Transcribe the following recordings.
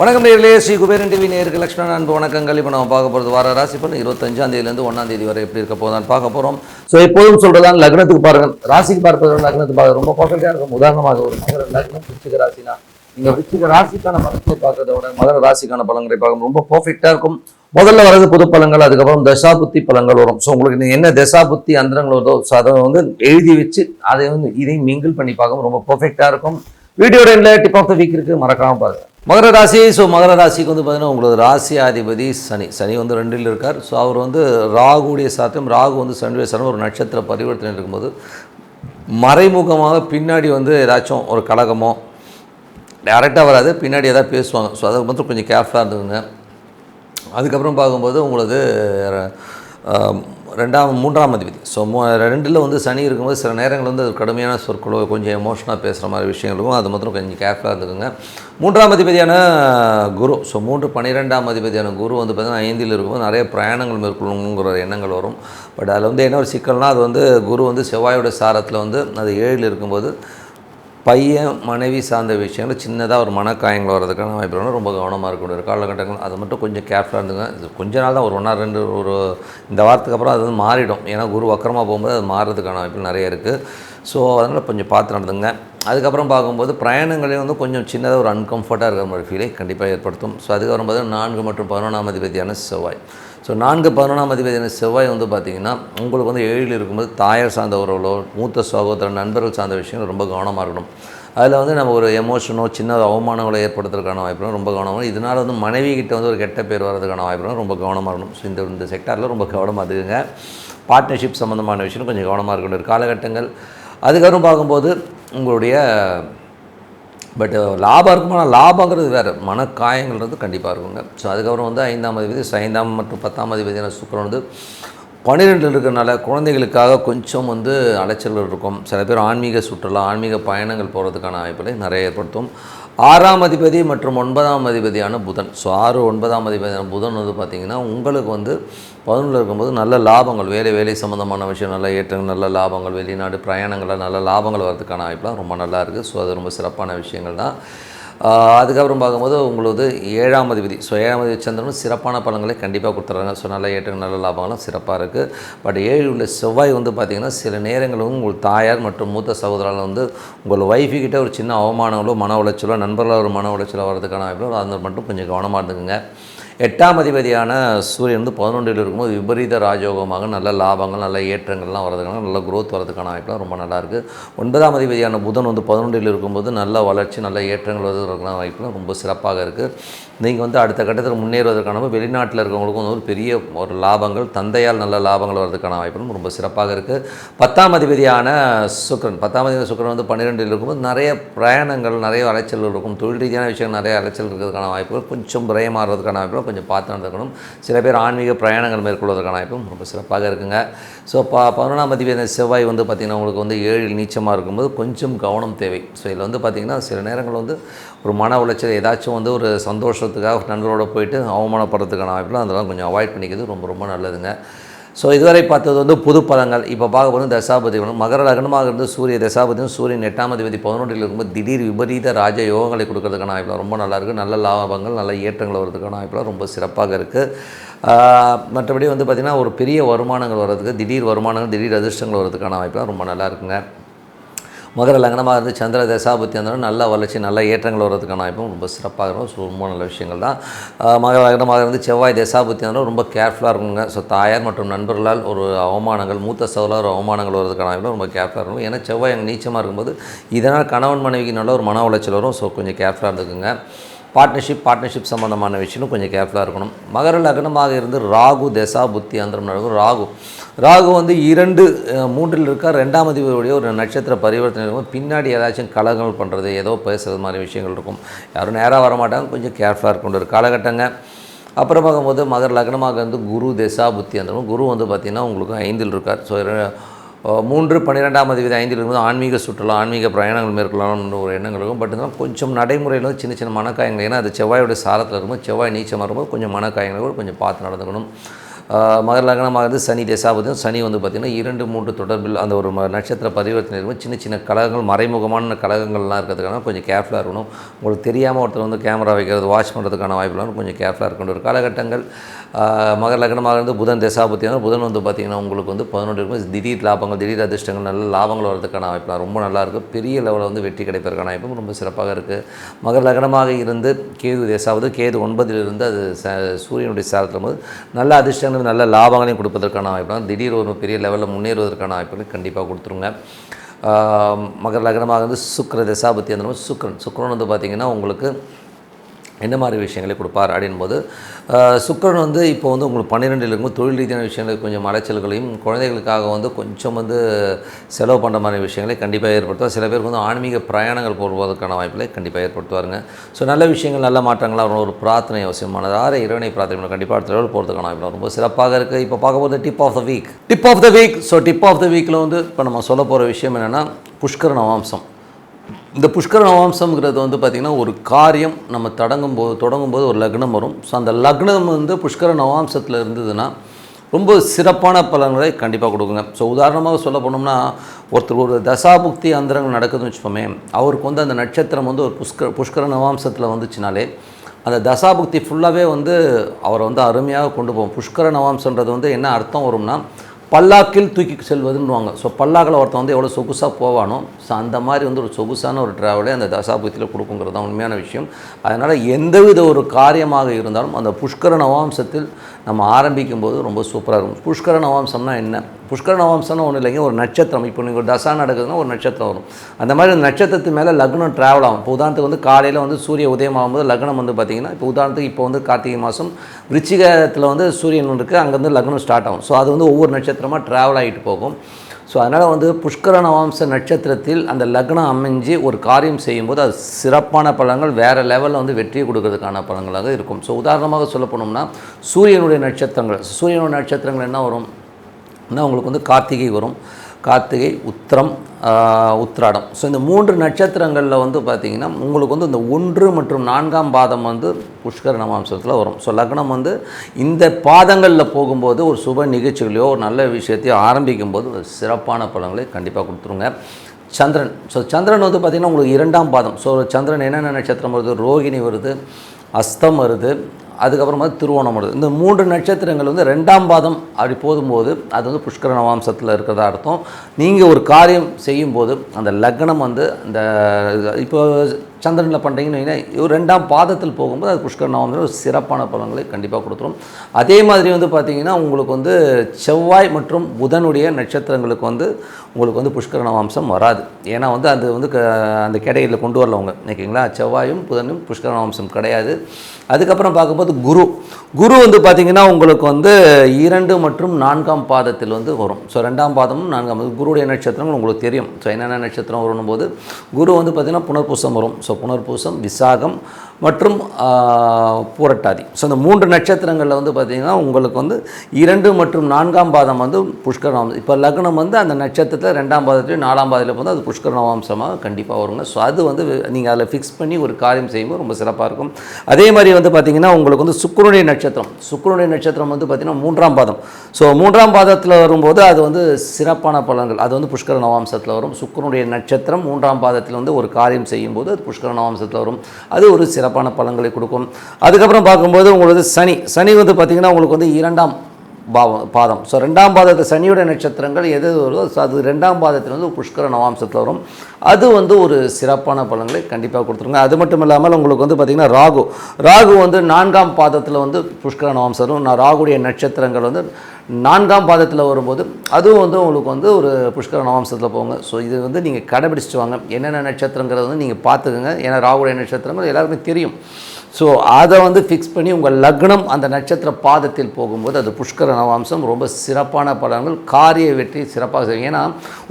வணக்கம் நேர்களே ஸ்ரீ குபேரன் டிவி நேருக்கு லக்ஷ்மணன் அன்பு வணக்கங்கள். இப்போ நம்ம பார்க்க போகிறது வார ராசி பலன். இருபத்தஞ்சாம் தேதியிலேருந்து ஒன்றாம் தேதி வரை எப்படி இருக்க போதான் பார்க்க போகிறோம் ஸோ எப்போதும் சொல்கிறதான் லக்னத்துக்கு பாருங்க ராசிக்கு பார்ப்பது லக்னத்துக்கு பார்க்க ரொம்ப பர்ஃபெக்டாக இருக்கும். உதாரணமாக ஒரு மகர லக்னம் விச்சிக ராசினா. நீங்கள் விச்சிக ராசிக்கான பலன்களை பார்க்கறத விட மகர ராசிக்கான பலன்களை பார்க்க ரொம்ப பர்ஃபெக்டாக இருக்கும். முதல்ல வர்றது புது பழங்கள் அதுக்கப்புறம் தசாபுத்தி பழங்கள் வரும். ஸோ உங்களுக்கு நீங்கள் என்ன தசாபுத்தி அந்தரங்கள் வருதோ ஸோ அதை வந்து எழுதி வச்சு அதை வந்து இதையும் மிங்கிள் பண்ணி பார்க்க ரொம்ப பர்ஃபெக்டாக இருக்கும். வீடியோ ரெண்டில் டிப் ஆஃப் த வீக் இருக்கு மறக்காமல் பாருங்கள் மகர ராசி ஸோ மகர ராசிக்கு வந்து பார்த்தீங்கன்னா உங்களது ராசி அதிபதி சனி. சனி வந்து ரெண்டில் இருக்கார். ஸோ அவர் வந்து ராகுடைய சாத்தியம். ராகு வந்து சனியுடைய சாத்தியம் ஒரு நட்சத்திர பரிவர்த்தனை இருக்கும்போது மறைமுகமாக பின்னாடி வந்து ஏதாச்சும் ஒரு கழகமோ டேரெக்டாக வராது. பின்னாடி ஏதாவது பேசுவாங்க. ஸோ அதை மட்டும் கொஞ்சம் கேர்ஃபுல்லாக இருந்துக்குங்க. அதுக்கப்புறம் பார்க்கும்போது உங்களது ரெண்டாம் மூன்றாம் அதிபதி. ஸோ மூ ரெண்டில் வந்து சனி இருக்கும்போது சில நேரங்கள் வந்து அது கடுமையான சொற்களோ கொஞ்சம் எமோஷனாக பேசுகிற மாதிரி விஷயங்கள் இருக்கும். அது மாத்திரம் கொஞ்சம் கேர்ஃபுல்லாக இருந்துக்குங்க. மூன்றாம் அதிபதியான குரு. ஸோ மூன்று பன்னிரெண்டாம் அதிபதியான குரு வந்து பார்த்திங்கன்னா ஐந்தில் இருக்கும்போது நிறைய பிரயாணங்கள் மேற்கொள்ளணுங்கிற எண்ணங்கள் வரும். பட் அதில் வந்து என்ன ஒரு சிக்கல்னால் அது வந்து குரு வந்து செவ்வாயோட சாரத்தில் வந்து அது ஏழில் இருக்கும்போது பையன் மனைவி சார்ந்த விஷயங்கள் சின்னதாக ஒரு மனக்காயங்கள் வர்றதுக்கான வாய்ப்பு இருக்கு. ரொம்ப கவனமாக இருக்கக்கூடிய ஒரு காலகட்டங்கள் அது மட்டும் கொஞ்சம் கேர்ஃபுல்லாக இருந்துங்க. இது கொஞ்ச நாள் தான் ஒரு ஒன்றா ரெண்டு ஒரு இந்த வாரத்துக்கு அப்புறம் அது வந்து மாறிடும். ஏன்னா குரு வக்கரமாக போகும்போது அது மாறுறதுக்கான வாய்ப்பு நிறைய இருக்குது ஸோ அதனால் கொஞ்சம் பார்த்து நடந்துங்க. அதுக்கப்புறம் பார்க்கும்போது பிரயாணங்களே வந்து கொஞ்சம் சின்னதாக ஒரு அன்கம்ஃபர்ட்டாக இருக்கிற மாதிரி ஃபீலை கண்டிப்பாக ஏற்படுத்தும். ஸோ அதுக்கப்புறம் பார்த்தீங்கன்னா நான்கு மற்றும் பதினொன்றாம் அதிபதியான செவ்வாய். ஸோ நான்கு பதினொன்றாம் அதிபதியான செவ்வாய் வந்து பார்த்திங்கன்னா உங்களுக்கு வந்து ஏழில் இருக்கும்போது தாயார் சார்ந்த உறவுகளோ மூத்த சகோதரர் நண்பர்கள் சார்ந்த விஷயங்கள் ரொம்ப கவனமாக இருக்கணும். அதில் வந்து நம்ம ஒரு எமோஷனோ சின்ன அவமானங்களை ஏற்படுத்துறதுக்கான வாய்ப்புகளும் ரொம்ப கவனமாக இதனால் வந்து மனைவி கிட்ட வந்து ஒரு கெட்ட பேர் வர்றதுக்கான வாய்ப்புகளும் ரொம்ப கவனமாக இருக்கணும். ஸோ இந்த இந்த செக்டாரில் ரொம்ப கவனமாக இருக்குங்க பார்ட்னர்ஷிப் சம்மந்தமான விஷயம் கொஞ்சம் கவனமாக இருக்கணும். காலகட்டங்கள். அதுக்கப்புறம் பார்க்கும்போது உங்களுடைய பட் லாபம் இருக்கும்? ஆனால் லாபங்கிறது வேறு. மனக்காயங்கள்ன்றது கண்டிப்பாக இருக்குங்க. ஸோ அதுக்கப்புறம் வந்து ஐந்தாம் அதிபதி ஐந்தாம் மற்றும் பத்தாம் அதிபதியான சுக்கரன் வந்து பன்னிரெண்டில் இருக்கிறனால குழந்தைகளுக்காக கொஞ்சம் வந்து அலைச்சல்கள் இருக்கும். சில பேர் ஆன்மீக சுற்றுலா ஆன்மீக பயணங்கள் போகிறதுக்கான வாய்ப்புகளை நிறைய ஏற்படுத்தும். ஆறாம் அதிபதி மற்றும் ஒன்பதாம் அதிபதியான புதன். ஸோ ஆறு ஒன்பதாம் அதிபதியான புதன் வந்து பார்த்திங்கன்னா உங்களுக்கு வந்து பதினொன்று இருக்கும்போது நல்ல லாபங்கள் வேலை வேலை சம்மந்தமான விஷயம் நல்ல ஏற்றங்கள் நல்ல லாபங்கள் வெளிநாடு பிரயாணங்களில் நல்ல லாபங்கள் வரதுக்கான வாய்ப்புலாம் ரொம்ப நல்லா இருக்குது ஸோ அது ரொம்ப சிறப்பான விஷயங்கள் தான் அதுக்கப்புறம் பார்க்கும்போது உங்களுக்கு ஏழாம் அதிபதி. ஸோ ஏழாம் அதிபதி சந்திரனும் சிறப்பான பலன்களை கண்டிப்பாக கொடுத்துட்றாங்க ஸோ நல்ல ஏற்றங்கள் நல்ல லாபங்களும் சிறப்பாக இருக்குது பட் ஏழு உள்ள செவ்வாய் வந்து பார்த்திங்கன்னா சில நேரங்களும் உங்கள் தாயார் மற்றும் மூத்த சகோதரால் வந்து உங்கள் ஒய்ஃபுக்கிட்ட ஒரு சின்ன அவமானங்களோ மன உளைச்சலோ நண்பர்களால் ஒரு மன உளைச்சலோ வரதுக்கான வாய்ப்பு அது மட்டும் கொஞ்சம் கவனமாக இருந்துக்குங்க. எட்டாம் அதிபதியான சூரியன் வந்து பதினொன்றில் இருக்கும்போது விபரீத ராஜயோகமாக நல்ல லாபங்கள் நல்ல ஏற்றங்கள்லாம் வரதுக்கான நல்ல குரோத் வரதுக்கான வாய்ப்புலாம் ரொம்ப நல்லாயிருக்கு. ஒன்பதாம் அதிபதியான புதன் வந்து பதினொன்றில் இருக்கும்போது நல்ல வளர்ச்சி நல்ல ஏற்றங்கள் வருவதற்கான வாய்ப்புலாம் ரொம்ப சிறப்பாக இருக்குது நீங்கள் வந்து அடுத்த கட்டத்தில் முன்னேறுவதற்கான வெளிநாட்டில் இருக்கவங்களுக்கும் வந்து ஒரு பெரிய ஒரு லாபங்கள் தந்தையால் நல்ல லாபங்கள் வர்றதுக்கான வாய்ப்புகளும் ரொம்ப சிறப்பாக இருக்குது பத்தாம் அதிபதியான சுக்கரன் பத்தாம் அதிபதி சுக்கரன் வந்து பன்னிரெண்டில் இருக்கும்போது நிறைய பிரயாணங்கள் நிறைய அலைச்சல்கள் இருக்கும். தொழில் ரீதியான விஷயங்கள் நிறைய அலைச்சல் இருக்கிறதுக்கான வாய்ப்புகள் கொஞ்சம் பிரயமாறுறதுக்கான வாய்ப்புகள் கொஞ்சம் பார்த்து நடந்துக்கணும். சில பேர் ஆன்மீக பிரயாணங்கள் மேற்கொள்வதற்கான வாய்ப்பும் ரொம்ப சிறப்பாக இருக்குங்க. ஸோ ப பதினொன்றாம் அதிபதி செவ்வாய் வந்து பார்த்திங்கன்னா உங்களுக்கு வந்து ஏழில் நீச்சமாக இருக்கும்போது கொஞ்சம் கவனம் தேவை. ஸோ இதில் வந்து பார்த்திங்கன்னா சில நேரங்கள் வந்து ஒரு மன உளைச்சல் ஏதாச்சும் வந்து ஒரு சந்தோஷத்துக்காக நண்பரோட போயிட்டு அவமானப்படுறதுக்கான வாய்ப்புலாம் அதெல்லாம் கொஞ்சம் அவாய்ட் பண்ணிக்கிறது ரொம்ப ரொம்ப நல்லதுங்க. ஸோ இதுவரை பார்த்தது வந்து புது பலங்கள் இப்போ பார்க்க போகிறது தசாபதி பலன். மகர லக்னமாக இருந்து சூரிய தசாபதியும் சூரியன் எட்டாம் அதிபதி பதினொன்றில் இருக்கும்போது திடீர் விபரீத ராஜ யோகங்களை கொடுக்கறதுக்கான வாய்ப்புலாம் ரொம்ப நல்லா இருக்குது நல்ல லாபங்கள் நல்ல ஏற்றங்கள் வர்றதுக்கான வாய்ப்பில் ரொம்ப சிறப்பாக இருக்குது மற்றபடி வந்து பார்த்திங்கன்னா ஒரு பெரிய வருமானங்கள் வர்றதுக்கு திடீர் வருமானங்கள் திடீர் அதிர்ஷ்டங்கள் வர்றதுக்கான வாய்ப்பெலாம் ரொம்ப நல்லா இருக்குங்க. மகர லக்னமாக இருந்து சந்திர தசாபுத்தி இருந்தாலும் நல்ல வளர்ச்சி நல்ல ஏற்றங்கள் வர்றதுக்கான வாய்ப்பும் ரொம்ப சிறப்பாக இருக்கும். ஸோ ரொம்ப நல்ல விஷயங்கள் தான். மகர லக்னமாக இருந்து செவ்வாய் தசாபுத்தி இருந்தாலும் ரொம்ப கேர்ஃபுல்லாக இருக்குங்க. ஸோ தாயார் மற்றும் நண்பர்களால் ஒரு அவமானங்கள் மூத்த சகோதரர் ஒரு அவமானங்கள் வர்றதுக்கான வாய்ப்பு ரொம்ப கேர்ஃபுல்லாக இருக்கும். ஏன்னா செவ்வாய் அங்கே நீச்சமாக இருக்கும்போது இதனால் கணவன் மனைவிக்கு நல்ல ஒரு மன உளைச்சல் வரும். ஸோ கொஞ்சம் கேர்ஃபுல்லாக இருந்துக்குங்க. பார்ட்னர்ஷிப் பார்ட்னர்ஷிப் சம்மந்தமான விஷயம். கொஞ்சம் கேர்ஃபுல்லாக இருக்கணும். மகர லக்னமாக இருந்து ராகு தசா புத்தி அந்தரம் நடக்கும். ராகு. ராகு வந்து இரண்டு மூன்றில் இருக்க ரெண்டாம் அதிபதியுடைய ஒரு நட்சத்திர பரிவர்த்தனை இருக்கும். பின்னாடி ஏதாச்சும் கலகங்கள் பண்ணுறது ஏதோ பேசுறது மாதிரி விஷயங்கள் இருக்கும். யாரும் நேராக வர மாட்டாங்க. கொஞ்சம் கேர்ஃபுல்லாக இருக்கும் ஒரு காலகட்டங்க. அப்புறம் பார்க்கும்போது மகர லக்னமாக இருந்து குரு தசா புத்தி அந்த குரு வந்து பார்த்திங்கன்னா உங்களுக்கு ஐந்தில் இருக்கார். ஸோ மூன்று பன்னிரெண்டாம் அதிபதி ஐந்தில் இருக்கும்போது ஆன்மீக சுற்றுலா ஆன்மீக பிரயாணங்கள் மேற்கொள்ளலாம்னு ஒரு எண்ணங்கள் இருக்கும் பட் இருந்தாலும் கொஞ்சம் நடைமுறையில் சின்ன சின்ன மனக்காயங்கள். ஏன்னா அது செவ்வாயோட சாரத்தில் இருக்கும்போது செவ்வாய் நீச்சமாக இருக்கும்போது கொஞ்சம் மனக்காயங்கள் கூட கொஞ்சம் பார்த்து நடந்துக்கணும். மகர லக்னமாக இருந்து சனி தேசாபதியும் சனி வந்து பார்த்திங்கன்னா இரண்டு மூன்று தொடர்பில் அந்த ஒரு ம- நட்சத்திர பரிவர்த்தனை இருக்கும். சின்ன சின்ன கழகங்கள் மறைமுகமான கழகங்கள்லாம் இருக்கிறதுக்கான கொஞ்சம் கேர்ஃபுல்லாக இருக்கணும். உங்களுக்கு தெரியாமல் ஒருத்தர் வந்து கேமரா வைக்கிறது வாட்ச் பண்ணுறதுக்கான வாய்ப்புலாம் கொஞ்சம் கேர்ஃபுல்லாக இருக்கணும். ஒரு காலகட்டங்கள் மகர லக்னமாக இருந்து புதன் தேசாபத்தியான புதன் வந்து பார்த்திங்கன்னா உங்களுக்கு வந்து பதினொன்று இருக்கும். திடீர் லாபங்கள் திடீர் அதிர்ஷ்டங்கள் நல்ல லாபங்கள் வரதுக்கான வாய்ப்புலாம் ரொம்ப நல்லா பெரிய லெவலில் வந்து வெற்றி கிடைப்பதற்கான வாய்ப்பும் ரொம்ப சிறப்பாக இருக்குது மகர லக்னமாக இருந்து கேது தேசாவது கேது ஒன்பதிலிருந்து அது ச சூரியனுடைய சாரத்தில் போது நல்ல அதிர்ஷ்டங்கள் நல்ல லாபங்களையும் கொடுப்பதற்கான வாய்ப்புலாம் திடீர் ஒரு பெரிய லெவலில் முன்னேறுவதற்கான வாய்ப்புகள் கண்டிப்பாக கொடுத்துருங்க. மகர லக்னமாக வந்து சுக்கர தசாபத்தி அந்த சுக்கரன் சுக்கரன் வந்து பார்த்திங்கன்னா உங்களுக்கு என்ன மாதிரி விஷயங்களை கொடுப்பார் அப்படின்போது சுக்கரன் வந்து இப்போ வந்து உங்களுக்கு பன்னிரெண்டில் இருக்கும்போது தொழில் ரீதியான விஷயங்களுக்கு கொஞ்சம் அலைச்சல்களையும் குழந்தைகளுக்காக வந்து கொஞ்சம் வந்து செலவு பண்ணுற மாதிரி விஷயங்களை கண்டிப்பாக ஏற்படுத்துவார். சில பேருக்கு வந்து ஆன்மீக பிரயாணங்கள் போடுவதற்கான வாய்ப்புகளை கண்டிப்பாக ஏற்படுத்துவாருங்க. ஸோ நல்ல விஷயங்கள் நல்ல மாற்றங்களாக வரும் ஒரு பிரார்த்தனை அவசியமானது. ஆறு இறைவனை பிரார்த்தனை கண்டிப்பாக அடுத்த லெவல் போகிறதுக்கான வாய்ப்பு ரொம்ப சிறப்பாக இருக்குது இப்போ பார்க்க போகிறது tip of the week tip of the week so tip of the வீக்கில் வந்து இப்போ நம்ம சொல்ல போகிற விஷயம் என்னென்னா புஷ்கர நவாம்சம் இந்த புஷ்கர நவாம்சம்ங்கிறது வந்து பார்த்திங்கன்னா ஒரு காரியம். நம்ம தொடங்கும் போது தொடங்கும் போது ஒரு லக்னம் வரும். ஸோ அந்த லக்னம் வந்து புஷ்கர நவாம்சத்தில் இருந்ததுன்னா ரொம்ப சிறப்பான பலன்களை கண்டிப்பாக கொடுக்குங்க. ஸோ உதாரணமாக சொல்ல போனோம்னா ஒருத்தர் ஒரு தசாபுக்தி அந்தரங்கள் நடக்குதுன்னு வச்சுப்போமே அவருக்கு வந்து அந்த நட்சத்திரம் வந்து ஒரு புஷ்கர புஷ்கர நவாம்சத்தில் வந்துச்சுனாலே அந்த தசாபுக்தி ஃபுல்லாகவே வந்து அவரை வந்து அருமையாக கொண்டு போவோம் புஷ்கர நவாம்சன்றது வந்து என்ன அர்த்தம் வரும்னா பல்லாக்கில் தூக்கி செல்வதுன்னுவாங்க. ஸோ பல்லாக்கில் ஒருத்தன் வந்து எவ்வளோ சொகுசாக போவானோ ஸோ அந்த மாதிரி வந்து ஒரு சொகுசான ஒரு ட்ராவலே அந்த தசாபுத்தியில் கொடுக்குங்கிறது தான் உண்மையான விஷயம். அதனால் எந்தவித ஒரு காரியமாக இருந்தாலும் அந்த புஷ்கர நவாம்சத்தில் நம்ம ஆரம்பிக்கும் போது ரொம்ப சூப்பராக இருக்கும். புஷ்கர நவாம்சம்னா என்ன? புஷ்கர நவாம்சம்னா ஒன்றும் இல்லைங்க ஒரு நட்சத்திரம். இப்போ நீங்கள் ஒரு தசா நடக்குதுன்னா ஒரு நட்சத்திரம் வரும். அந்த மாதிரி அந்த நட்சத்திரத்து மேலே லக்னம் ட்ராவல் ஆகும். இப்போ உதாரணத்துக்கு வந்து காலையில் வந்து சூரிய உதயமாகும்போது லக்னம் வந்து பார்த்திங்கன்னா இப்போ உதாரணத்துக்கு இப்போ வந்து கார்த்திகை மாதம் விருச்சிகத்தில் வந்து சூரியன் இருக்குது அங்கேருந்து லக்னம் ஸ்டார்ட் ஆகும். ஸோ அது வந்து ஒவ்வொரு நட்சத்திரமாக ட்ராவல் ஆகிட்டு போகும். ஸோ அதனால் வந்து புஷ்கர நவாம்ச நட்சத்திரத்தில் அந்த லக்னம் அமைஞ்சு ஒரு காரியம் செய்யும்போது அது சிறப்பான பலன்கள் வேறு லெவலில் வந்து வெற்றியை கொடுக்கறதுக்கான பலன்களாக இருக்கும். ஸோ உதாரணமாக சொல்ல போனோம்னா சூரியனுடைய நட்சத்திரங்கள். சூரியனுடைய நட்சத்திரங்கள் என்ன வரும்? என்ன உங்களுக்கு வந்து கார்த்திகை வரும். கார்த்திகை உத்திரம் ஆஹ், உத்திராடம். ஸோ இந்த மூன்று நட்சத்திரங்களில் வந்து பார்த்திங்கன்னா உங்களுக்கு வந்து இந்த ஒன்று மற்றும் நான்காம் பாதம் வந்து புஷ்கர நவாம்சத்தில் வரும். ஸோ லக்னம் வந்து இந்த பாதங்களில் போகும்போது ஒரு சுப நிகழ்ச்சிகளையோ ஒரு நல்ல விஷயத்தையோ ஆரம்பிக்கும் போது ஒரு சிறப்பான பலன்களை கண்டிப்பாக கொடுத்துருங்க. சந்திரன். ஸோ சந்திரன் வந்து பார்த்திங்கன்னா உங்களுக்கு இரண்டாம் பாதம். ஸோ சந்திரன் என்னென்ன நட்சத்திரம் வருது? ரோகிணி வருது அஸ்தம் வருது அதுக்கப்புறமா திருவோணம் வருது. இந்த மூன்று நட்சத்திரங்கள் வந்து ரெண்டாம் பாதம் அப்படி போதும்போது அது வந்து புஷ்கர நவாம்சத்தில் இருக்கிறதா அர்த்தம். நீங்கள் ஒரு காரியம் செய்யும்போது அந்த லக்னம் வந்து அந்த இப்போ சந்திரனில் பண்ணுறீங்கன்னு வைங்களேன், ஒரு ரெண்டாம் பாதத்தில் போகும்போது அது புஷ்கர் நவம்பர் ஒரு சிறப்பான பலன்களை கண்டிப்பாக கொடுத்துரும். அதே மாதிரி வந்து பார்த்திங்கன்னா உங்களுக்கு வந்து செவ்வாய் மற்றும் புதனுடைய நட்சத்திரங்களுக்கு வந்து உங்களுக்கு வந்து புஷ்கர நவாம்சம் வராது. ஏன்னா வந்து அது வந்து க- அந்த கிடையில் கொண்டு வரலவங்க. ஓகேங்களா? செவ்வாயும் புதனும் புஷ்கர நவாம்சம் கிடையாது. அதுக்கப்புறம் பார்க்கும்போது குரு. குரு வந்து பார்த்திங்கன்னா உங்களுக்கு வந்து இரண்டு மற்றும் நான்காம் பாதத்தில் வந்து வரும். ஸோ ரெண்டாம் பாதமும் நான்காம் குருடைய நட்சத்திரங்கள் உங்களுக்கு தெரியும். ஸோ என்னென்ன நட்சத்திரம் வரும்போது போது குரு வந்து பார்த்திங்கன்னா புனர்பூசம் வரும். ஸோ புனர்பூசம் விசாகம் மற்றும் பூரட்டாதி. ஸோ இந்த மூன்று நட்சத்திரங்களில் வந்து பார்த்திங்கன்னா உங்களுக்கு வந்து இரண்டு மற்றும் நான்காம் பாதம் வந்து புஷ்கர இப்போ லக்னம் வந்து அந்த நட்சத்திரத்தில் ரெண்டாம் பாதத்துலேயும் நாலாம் பாதத்தில் வந்து அது புஷ்கர நவாம்சமாக கண்டிப்பாக வருங்க. ஸோ அது வந்து நீங்கள் அதில் ஃபிக்ஸ் பண்ணி ஒரு காரியம் செய்யும்போது ரொம்ப சிறப்பாக இருக்கும். அதே மாதிரி வந்து பார்த்திங்கன்னா உங்களுக்கு வந்து சுக்கரனுடைய நட்சத்திரம். சுக்கரனுடைய நட்சத்திரம் வந்து பார்த்திங்கன்னா மூன்றாம் பாதம். ஸோ மூன்றாம் பாதத்தில் வரும்போது அது வந்து சிறப்பான பலன்கள். அது வந்து புஷ்கர நவாம்சத்தில் வரும். சுக்கரனுடைய நட்சத்திரம் மூன்றாம் பாதத்தில் வந்து ஒரு காரியம் செய்யும்போது அது புஷ்கர நவாம்சத்தில் வரும். அது ஒரு சிறப்பு சிறப்பான பலன்களை கொடுக்கும். அதுக்கப்புறம் பார்க்கும்போது உங்களுக்கு சனி. சனி வந்து பார்த்திங்கன்னா உங்களுக்கு வந்து இரண்டாம் பாவம் பாதம். ஸோ ரெண்டாம் பாதத்தில் சனியோட நட்சத்திரங்கள் எது வருதோ அது ரெண்டாம் பாதத்தில் வந்து புஷ்கர நவாம்சத்தில் வரும். அது வந்து ஒரு சிறப்பான பலன்களை கண்டிப்பாக கொடுத்துருங்க. அது மட்டும் இல்லாமல் உங்களுக்கு வந்து பார்த்திங்கன்னா ராகு. ராகு வந்து நான்காம் பாதத்தில் வந்து புஷ்கர நவாம்சம் வரும். நான் ராகுடைய நட்சத்திரங்கள் வந்து நான்காம் பாதத்தில் வரும்போது அதுவும் வந்து உங்களுக்கு வந்து ஒரு புஷ்கர நவாம்சத்தில் போங்க. ஸோ இது வந்து நீங்கள் கடைபிடிச்சிட்டு வாங்க. என்னென்ன நட்சத்திரங்கிறத வந்து நீங்கள் பார்த்துக்கோங்க. ஏன்னா ராகுடைய நட்சத்திரங்கள் எல்லாருக்குமே தெரியும். ஸோ அதை வந்து ஃபிக்ஸ் பண்ணி உங்கள் லக்னம் அந்த நட்சத்திர பாதத்தில் போகும்போது அது புஷ்கர நவாம்சம் ரொம்ப சிறப்பான பலன்கள் காரிய வெற்றி சிறப்பாக செய்யும். ஏன்னா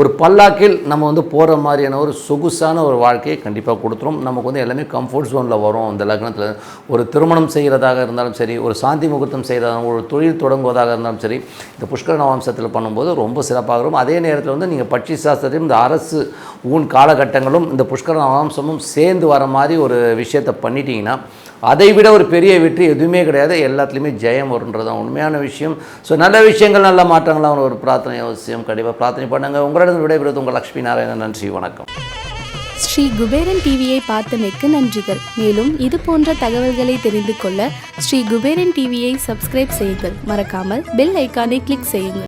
ஒரு பல்லாக்கில் நம்ம வந்து போகிற மாதிரியான ஒரு சொகுசான ஒரு வாழ்க்கையை கண்டிப்பாக கொடுத்துரும். நமக்கு வந்து எல்லாமே கம்ஃபர்ட் ஜோனில் வரும் அந்த லக்னத்தில். ஒரு திருமணம் செய்கிறதாக இருந்தாலும் சரி ஒரு சாந்தி முகூர்த்தம் செய்கிறதாக ஒரு தொழில் தொடங்குவதாக இருந்தாலும் சரி இந்த புஷ்கர நவாம்சத்தில் பண்ணும்போது ரொம்ப சிறப்பாக இருக்கும். அதே நேரத்தில் வந்து நீங்கள் பட்சி சாஸ்திரத்தையும் இந்த அரசு ஊன் காலகட்டங்களும் இந்த புஷ்கர நவாம்சமும் சேர்ந்து வர மாதிரி ஒரு விஷயத்தை பண்ணிட்டீங்கன்னா அதை விட ஒரு பெரிய வெற்றி எதுவுமே கிடையாது. எல்லாத்துலேயுமே ஜெயம் வருன்றது தான் உண்மையான விஷயம். ஸோ நல்ல விஷயங்கள் நல்ல மாற்றங்களாக ஒரு பிரார்த்தனை அவசியம். கண்டிப்பாக பிரார்த்தனை பண்ணுங்கள் உங்களிடம் விடைபெறுவது உங்கள் லக்ஷ்மி நாராயணன். நன்றி வணக்கம். ஸ்ரீ குபேரன் டிவியை பார்த்தமைக்கு நன்றிகள். மேலும் இது போன்ற தகவல்களை தெரிந்து கொள்ள ஸ்ரீ குபேரன் டிவியை சப்ஸ்கிரைப் செய்யுங்கள். மறக்காமல் பெல் ஐக்கானை கிளிக் செய்யுங்கள்.